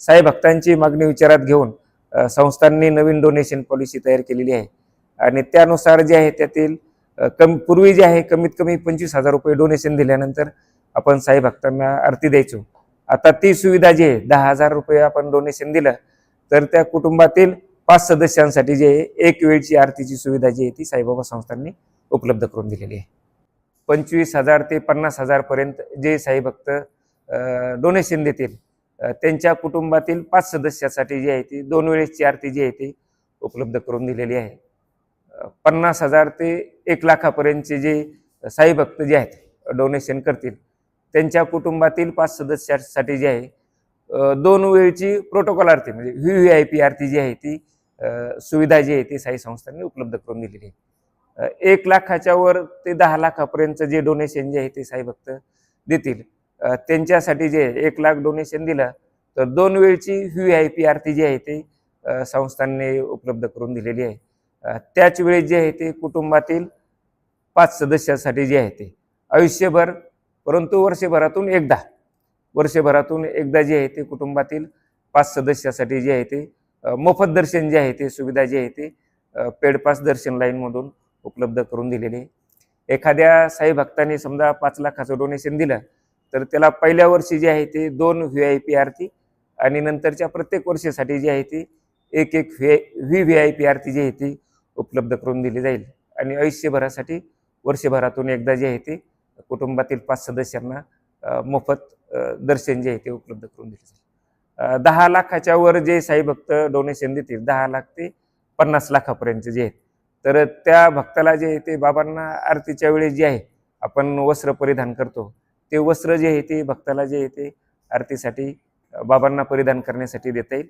साई भक्तांची मागणी विचारात घेऊन संस्थांनी नवीन डोनेशन पॉलिसी तयार केलेली आहे. आणि त्यानुसार जे आहे त्यातील कम पूर्वी जे आहे कमीत कमी पंचवीस हजार रुपये डोनेशन दिल्यानंतर आपण साई भक्तांना आरती द्यायचो. आता ती सुविधा जी आहे दहा हजार रुपये आपण डोनेशन दिलं तर त्या कुटुंबातील पाच सदस्यांसाठी जे आहे एक वेळची आरतीची सुविधा जी आहे ती साईबाबा संस्थांनी उपलब्ध करून दिलेली आहे. पंचवीस हजार ते पन्नास हजारपर्यंत जे साई भक्त डोनेशन देतील त्यांच्या कुटुंबातील पाच सदस्यासाठी जी आहे ती दोन वेळेसची आरती जी आहे ती उपलब्ध करून दिलेली आहे. पन्नास हजार ते एक लाखापर्यंतचे जे साई भक्त जे आहेत डोनेशन करतील त्यांच्या कुटुंबातील पाच सदस्यासाठी जी आहे दोन वेळची प्रोटोकॉल आरती म्हणजे व्ही व्ही आय पी आरती जी आहे ती सुविधा जी आहे ती साई संस्थांनी उपलब्ध करून दिलेली आहे. एक लाखाच्या वर ते दहा लाखापर्यंत जे डोनेशन जे आहे ते साई भक्त देतील. त्यांच्यासाठी जे एक लाख डोनेशन दिलं तर दोन वेळची व्ही आय पी आरती जी आहे ते संस्थांनी उपलब्ध करून दिलेली आहे. त्याच वेळी जे आहे ते कुटुंबातील पाच सदस्यासाठी जे आहे ते आयुष्यभर परंतु वर्षभरातून एकदा वर्षभरातून एकदा जे आहे ते कुटुंबातील पाच सदस्यासाठी जे आहे ते मोफत दर्शन जे आहे ते सुविधा जी आहे ते पेडपास पेड पास दर्शन लाईनमधून उपलब्ध करून दिलेली आहे. एखाद्या साई भक्तांनी समजा पाच लाखाचं डोनेशन दिलं तर त्याला पहिल्या वर्षी जे आहे ते दोन व्ही आय पी आरती आणि नंतरच्या प्रत्येक वर्षासाठी जी आहे ती एक एक V V V I P आरती जी आहे ती उपलब्ध करून दिली जाईल. आणि आयुष्यभरासाठी वर्षभरातून एकदा जे आहे ते कुटुंबातील पाच सदस्यांना मोफत दर्शन जे आहे ते उपलब्ध करून दिले जाईल. दहा लाखाच्या वर जे साई भक्त डोनेशन देतील दहा लाख ते पन्नास लाखापर्यंत जे आहेत. तर त्या भक्ताला जे आहे ते बाबांना आरतीच्या वेळेस जे आहे आपण वस्त्र परिधान करतो. ते वस्त्र जे आहे ते भक्ताला जे आहे ते आरतीसाठी बाबांना परिधान करण्यासाठी देता येईल.